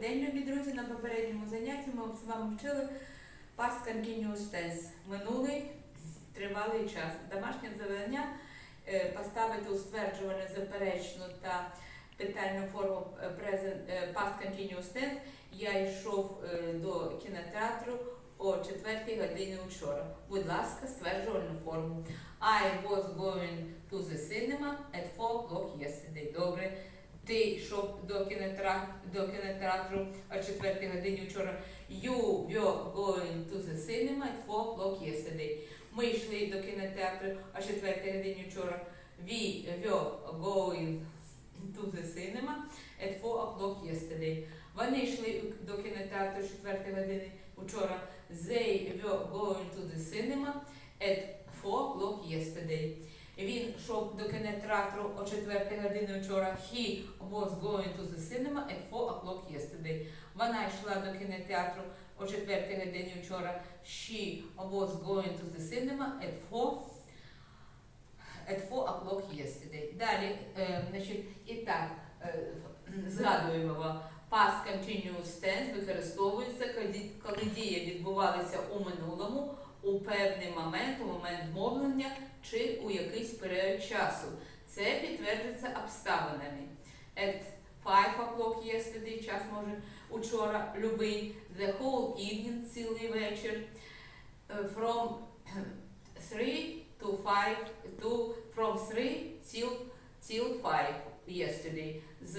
день, любі друзі. На попередньому занятті ми з вами вчили past continuous. Минулий тривалий час. Домашнє завдання е, поставити у стверджувальну, заперечну та питальну форму past continuous tense. Я йшов е, до кінотеатру о 4 годині вчора. Будь ласка, стверджувальну форму. I was going to the cinema at 4 o'clock yesterday. Добре. Ти йшов до кінотеатру, до кінотеатру о 4 годині вчора. You were going to the cinema at 4 o'clock yesterday. Ми йшли до кінотеатру о 4 годині вчора. We were going to the cinema at 4 o'clock yesterday. Вони йшли до кінотеатру о 4 години вчора. They were going to the cinema at 4 o'clock yesterday. Він йшов до кінотеатру о 4 години вчора. He was going to the cinema at 4 o'clock yesterday. Вона йшла до кінотеатру о 4 годині вчора. She was going to the cinema at 4 at 4 o'clock yesterday. Далі, е, значить, і так, е, згадуємо. Past continuous tense використовується, коли, дія відбувалася у минулому, у певний момент, у момент мовлення чи у якийсь період часу. Це підтверджується обставинами. At 5 o'clock yesterday, час може учора, любий, the whole evening, цілий вечір, е, from 3 to 5, to, from 3 till, till 5 yesterday, з,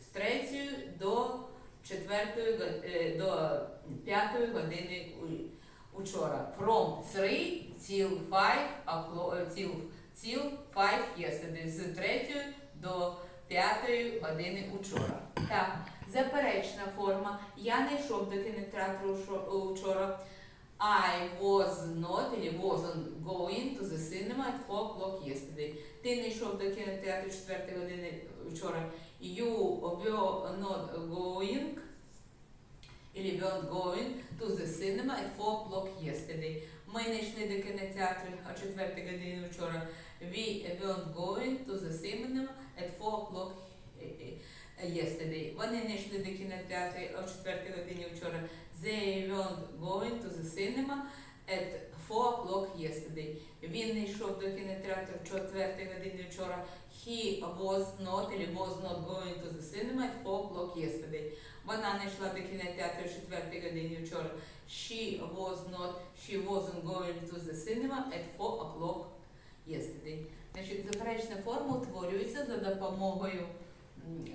з 3 до 4, до 5 години учора. From 3 till 5 o'clock, е, till, till 5 yesterday, з 3 до 5 години учора. Так, заперечна форма. Я не йшов до кінотеатру шо- учора. I was not или wasn't going to the cinema at 4 o'clock yesterday. Ти не йшов до кінотеатру 4 години вчора. You were not going или weren't going to the cinema at 4 o'clock yesterday. Ми не йшли до кінотеатру о 4 годині вчора. We weren't going to the cinema at 4 o'clock yesterday. Вони не йшли до кінотеатру о 4 годині вчора. They weren't going to the cinema at 4 o'clock yesterday. Він не йшов до кінотеатру о 4 годині вчора. He was not или was not going to the cinema at 4 o'clock yesterday. Вона не йшла до кінотеатру о 4 годині вчора. She was not, she wasn't going to the cinema at 4 o'clock yesterday. Значить, заперечна форма утворюється за допомогою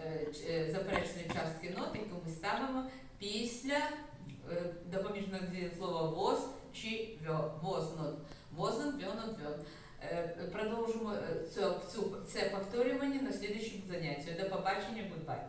е, е, заперечної частки нот, яку ми ставимо після е, допоміжного слова was чи. Was not. Wasn't, were not, were. Продовжимо е, цю, це повторювання на слідчому занятті. До побачення, goodbye.